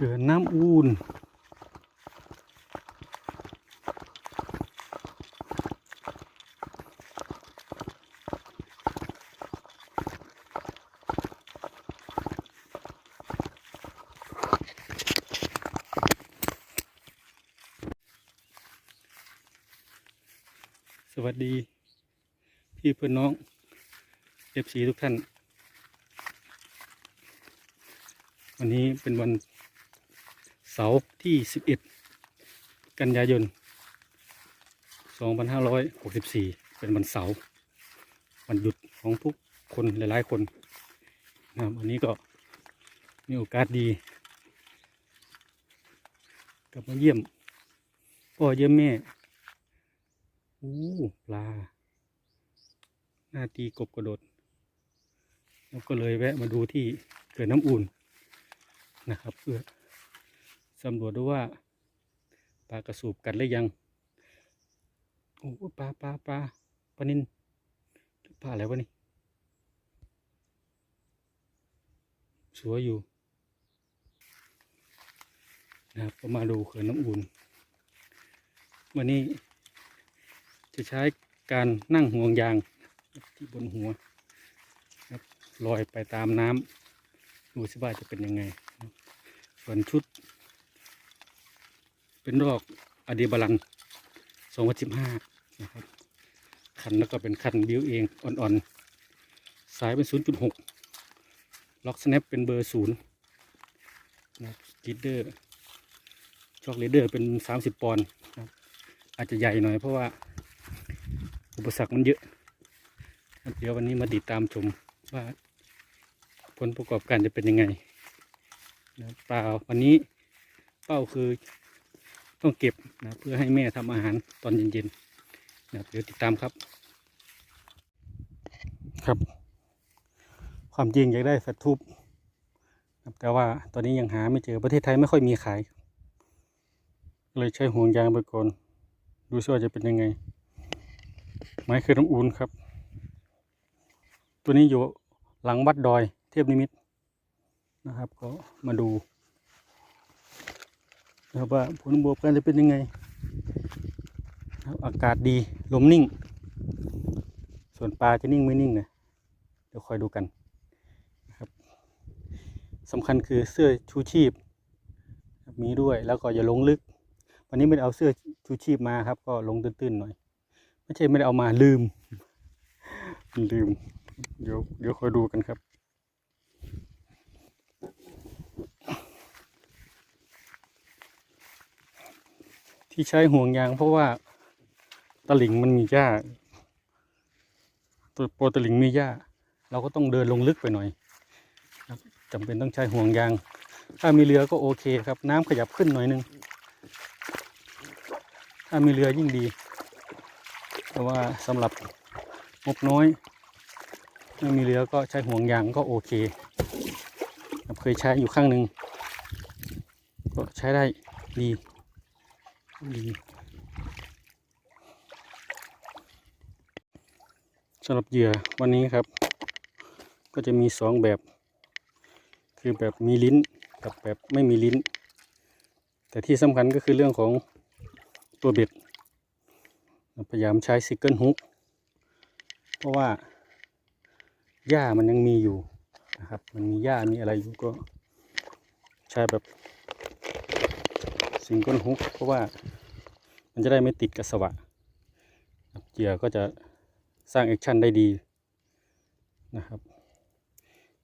เขื่อนน้ำอูนสวัสดี พี่เพื่อนน้องเอฟซีทุกท่าน วันนี้เป็นวัน สาร์ที่ 11 กันยายน 2564 เป็นวันเสาร์วันหยุดของทุกคนหลายๆคนนะครับวันนี้ก็มีโอกาสดี กลับมาเยี่ยมพ่อเยี่ยมแม่อู้ปลา หน้าตีกบกระโดดแล้วก็เลยแวะมาดูที่เกิดน้ำอุ่นนะครับเพื่อ สำรวจดูว่าปลากระสูบกัดหรือยังโอ้ปลาปลาปลาปลานินปลาอะไรวะนี่สวยอยู่นะครับมาดูเขื่อนน้ำอุ่น วันนี้จะใช้การนั่งห่วงยางที่บนหัวลอยไปตามน้ำดูสิว่าจะเป็นยังไงส่วนชุด เป็นรอกอดีบาลัน2015นะครับคันแล้วก็เป็นคันบิวเองอ่อนๆ สายเป็น0.6ล็อกสแนปเป็นเบอร์ศูนย์นะครับลีดเดอร์ช็อกลีดเดอร์เป็น30ปอนด์อาจจะใหญ่หน่อยเพราะว่า อุปสรรคมันเยอะ เดี๋ยววันนี้มาติดตามชมว่าผลประกอบการจะเป็นยังไงนะเปล่าวันนี้เป้าคือ ต้องเก็บนะเพื่อให้แม่ทำอาหารตอนเย็นๆนะเดี๋ยวติดตามครับ ครับ ความจริงอยากได้แฟตทูบแต่ว่าตอนนี้ยังหาไม่เจอประเทศไทยไม่ค่อยมีขาย เลยใช้ห่วงยางไปก่อน ดูซิว่าจะเป็นยังไง ไม้คือน้ำอูนครับ ตัวนี้อยู่หลังวัดดอยเทพนิมิตนะครับ ก็มาดู นะครับว่าผลบวกกันจะเป็นยังไงครับอากาศดีลมนิ่ง ส่วนปลาจะนิ่งไม่นิ่งนะเดี๋ยวคอยดูกันนะครับสำคัญคือเสื้อชูชีพ มีด้วยแล้วก็อย่าลงลึก วันนี้ไม่ได้เอาเสื้อชูชีพมาครับ ก็ลงตื้นๆหน่อย ไม่ใช่ไม่ได้เอามาลืม ลืม เดี๋ยวเดี๋ยวคอยดูกันครับ ที่ใช้ห่วงยางเพราะว่าตะหลิงมันมีหญ้าตัวโปรตะหลิงมีหญ้า เราก็ต้องเดินลงลึกไปหน่อยครับจำเป็นต้องใช้ห่วงยาง ถ้ามีเรือก็โอเคครับ น้ำขยับขึ้นหน่อยนึง ถ้ามีเรือยิ่งดีแต่ว่าสำหรับงบน้อย ไม่มีเรือก็ใช้ห่วงยางก็โอเค เคยใช้อยู่ข้างหนึ่งก็ใช้ได้ดี สำหรับเหยื่อวันนี้ครับ ก็จะมีสองแบบ คือแบบมีลิ้นกับแบบไม่มีลิ้น แต่ที่สำคัญก็คือเรื่องของตัวเบ็ดพยายามใช้ซิกเกิลฮุกเพราะว่าหญ้ามันยังมีอยู่นะครับ มันมีหญ้ามีอะไรอยู่ก็ใช้แบบ ซิงเกิลฮุกเพราะว่ามันจะได้ไม่ติดกับสวะครับเหยื่อก็จะสร้างแอคชั่นได้ดีนะครับ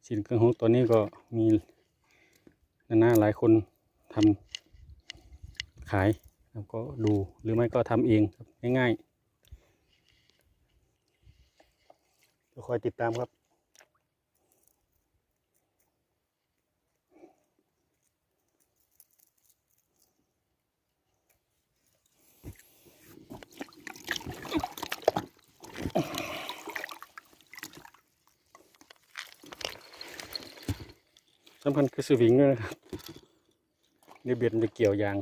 ซิงเกิลฮุกตัวนี้ก็มีนานาหลายคนทำขายแล้วก็ดูหรือไม่ก็ทำเองง่ายๆคอยติดตามครับ สำคัญคือสวิงด้วยนะครับเดี๋ยวเบียดมันจะเกี่ยวยาง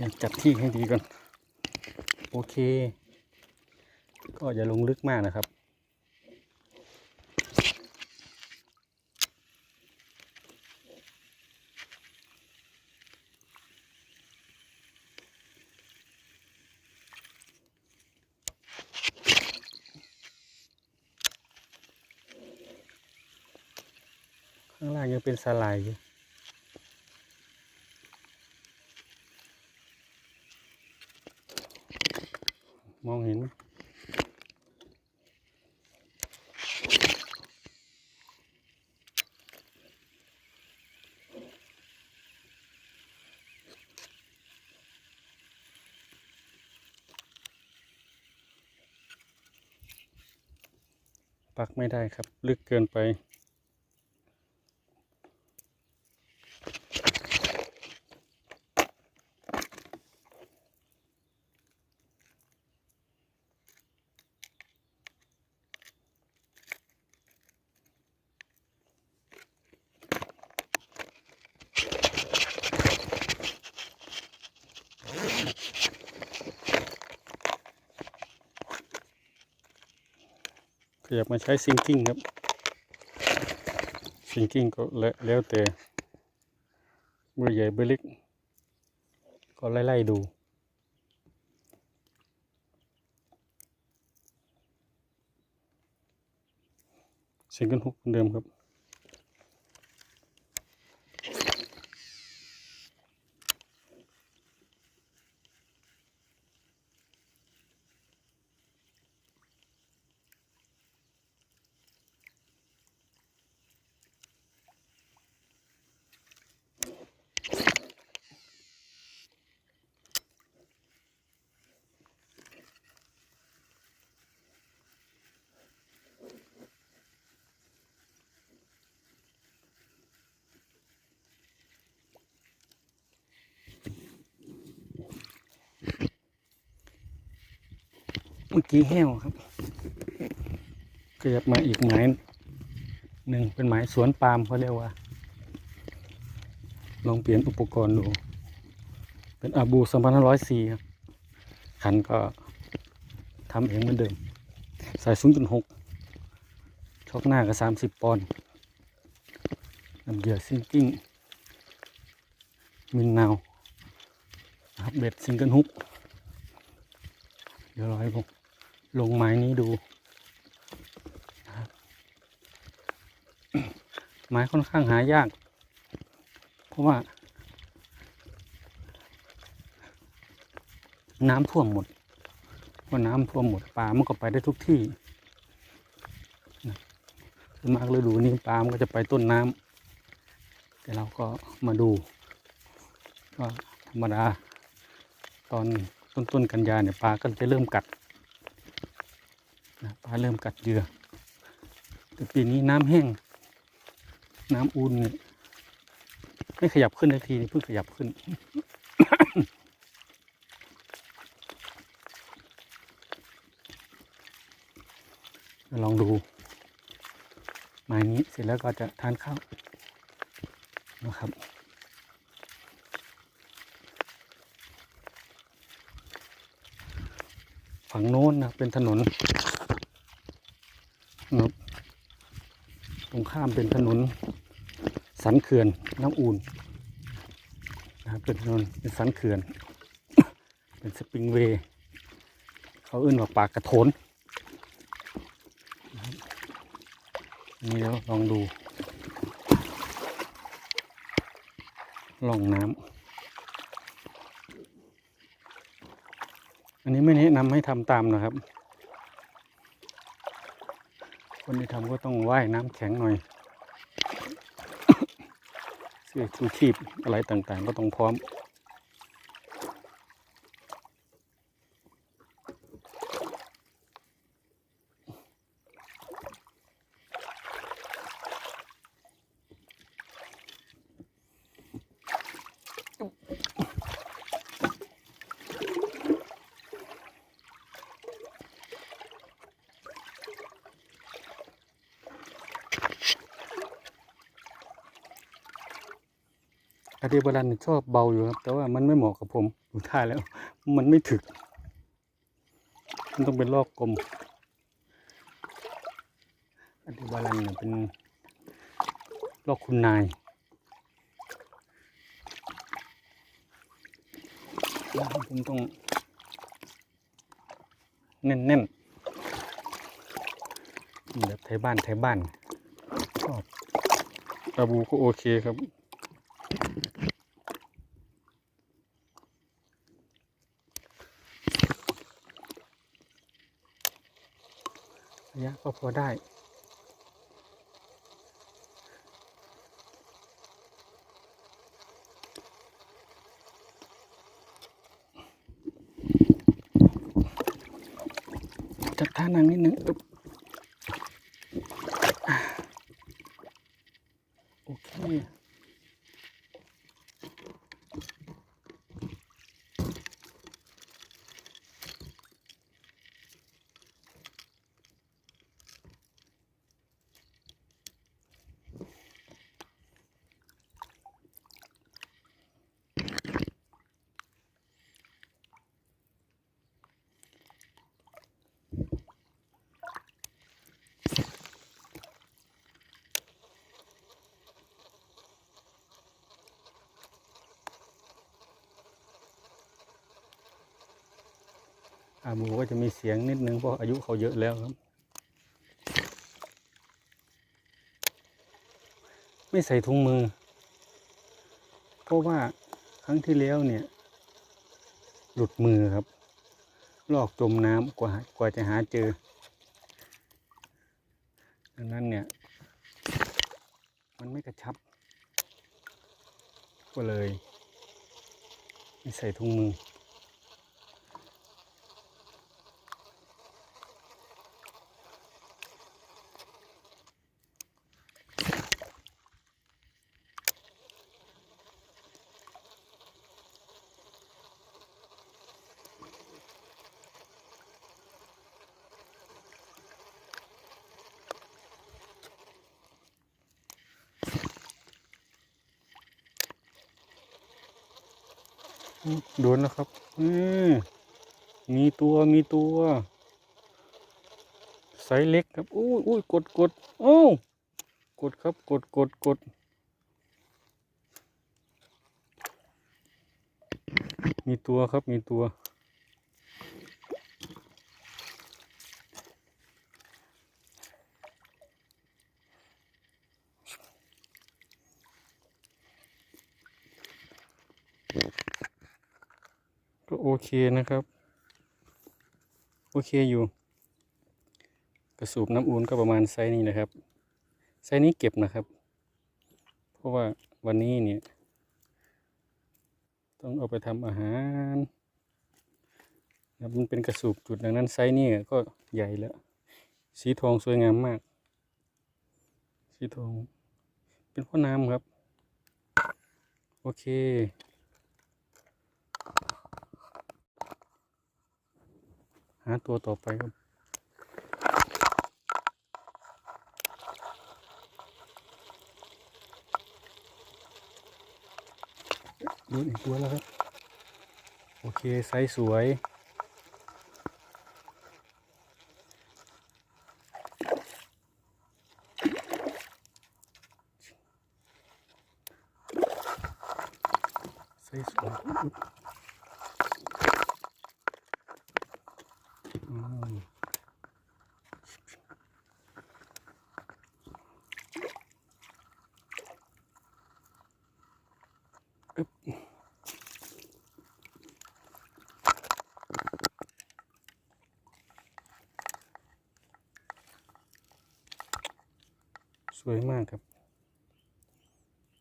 ยังจับที่ให้ดีก่อน โอเค ก็อย่าลงลึกมากนะครับางล่างยังเป็นสลายอยู่มองเห็นไหมปักไม่ได้ครับ ลึกเกินไป ยับมาใช้ซิงกิ้งครับ ซิงกิ้งก็แล้วแต่เบอร์ใหญ่เบอร์เล็ก ก็ไล่ๆดูซิงเกิลฮุกเหมือนเดิมครับ เมื่อกี้แห้วครับขยับมาอีกหมายหนึ่งเป็นหมายสวนปาล์มเขาเรียกว่า ลองเปลี่ยนอุปกรณ์ดู เป็นอาบูสองพันห้าร้อยสี่ครับขันก็ทำเองเหมือนเดิม สายศูนย์จุดหกช็อกหน้าก็สามสิบปอนด์น้ำเหยื่อซิงกิ้ง มินนาวครับเบ็ดซิงเกิลฮุกเดี๋ยวราให้ผม ลงไม้นี้ดูนะครับไม้ค่อนข้างหายาก เพราะว่า น้ำท่วมหมดเพราะน้ำท่วมหมดปลามันก็ไปได้ทุกที่นะส่วนมากฤดูนี้ปลามันก็จะไปต้นน้ำแต่เราก็มาดูก็ธรรมดาตอนต้นต้นๆกันยาเนี่ยปลาก็จะเริ่มกัด เริ่มกัดเหยื่อแต่ปีนี้น้ำแห้ง น้ำอุ่นเนี่ยไม่ขยับขึ้นนาทีนี่เพิ่งขยับขึ้น ลองดูไม้นี้เสร็จแล้วก็จะทานข้าวนะครับฝั่งโน้นนะเป็นถนน นะครับตรงข้ามเป็นถนนสันเขื่อนน้ำอุ่นนะครับเป็นถนนเป็นสันเขื่อน เป็นสปริงเวย์เขาเอื้นว่าปากกระโถนนะนี่แล้วลองดูล่องน้ำอันนี้ไม่แนะนำให้ทำตามนะครับ คนที่ทำก็ต้องว่ายน้ำแข็งหน่อย เสื้อชูชีพอะไรต่างๆ ก็ต้องพร้อมาเดบารันชอบเบาอยู่ครับ แต่ว่ามันไม่เหมาะกับผมดูท่าแล้ว มันไม่ถึก มันต้องเป็นลอกกลมอาเดบารันเนี่ยเป็นลอกคุณนายแล้วผมต้องแน่นๆแบบไทยบ้านไทยบ้านชอบอาบูก็โอเคครับ ระยะ ก็พอได้ จับท่านังนิดนึงโอเค อาบูก็จะมีเสียงนิดนึงเพราะอายุเขาเยอะแล้วครับ ไม่ใส่ถุงมือ เพราะว่าครั้งที่แล้วเนี่ย หลุดมือครับ ลอกจมน้ำกว่ากว่าจะหาเจอดังนั้นเนี่ย มันไม่กระชับ ก็เลย ไม่ใส่ถุงมือ โดนแล้วครับอืมมีตัวมีตัวไซส์เล็กครับอุ้ยอุ้ยกดกดโอ้าวกดครับกดกดกดมีตัวครับมีตัวก็ โอเคนะครับ โอเคอยู่ กระสูบน้ำอุ่นก็ประมาณไซส์นี้นะครับ ไซส์นี้เก็บนะครับ เพราะว่าวันนี้เนี่ย ต้องเอาไปทำอาหารนะมันเป็นกระสูบจุดดังนั้นไซส์นี้ก็ใหญ่แล้ว สีทองสวยงามมาก สีทอง เป็นพ่อน้ำครับ โอเค หาตัวต่อไปครับดูอีกตัวแล้วครับ โอเคไซส์สวยไซส์สวยอุ๊บอืม สวยมาก ครับ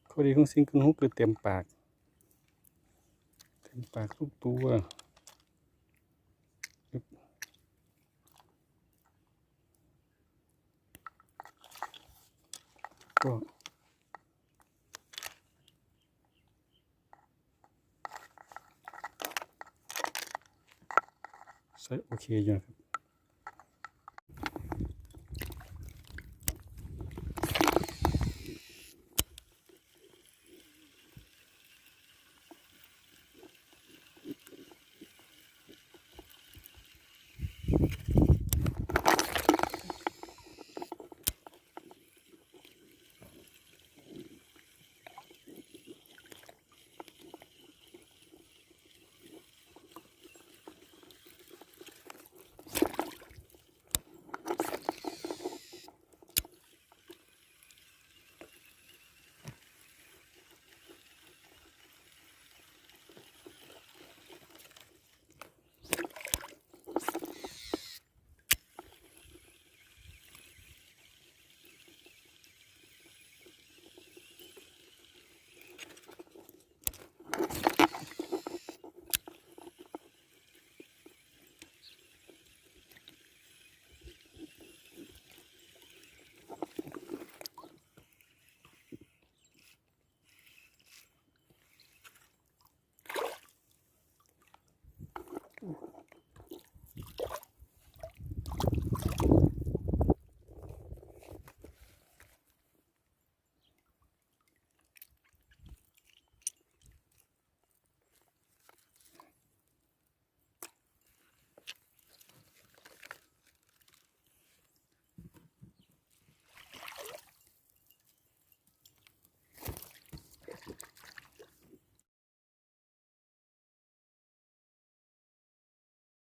ข้อดีของซิงเกิลฮุกคือเต็มปาก เต็มปากทุกตัวก็ใส่โอเคอยู่ครับ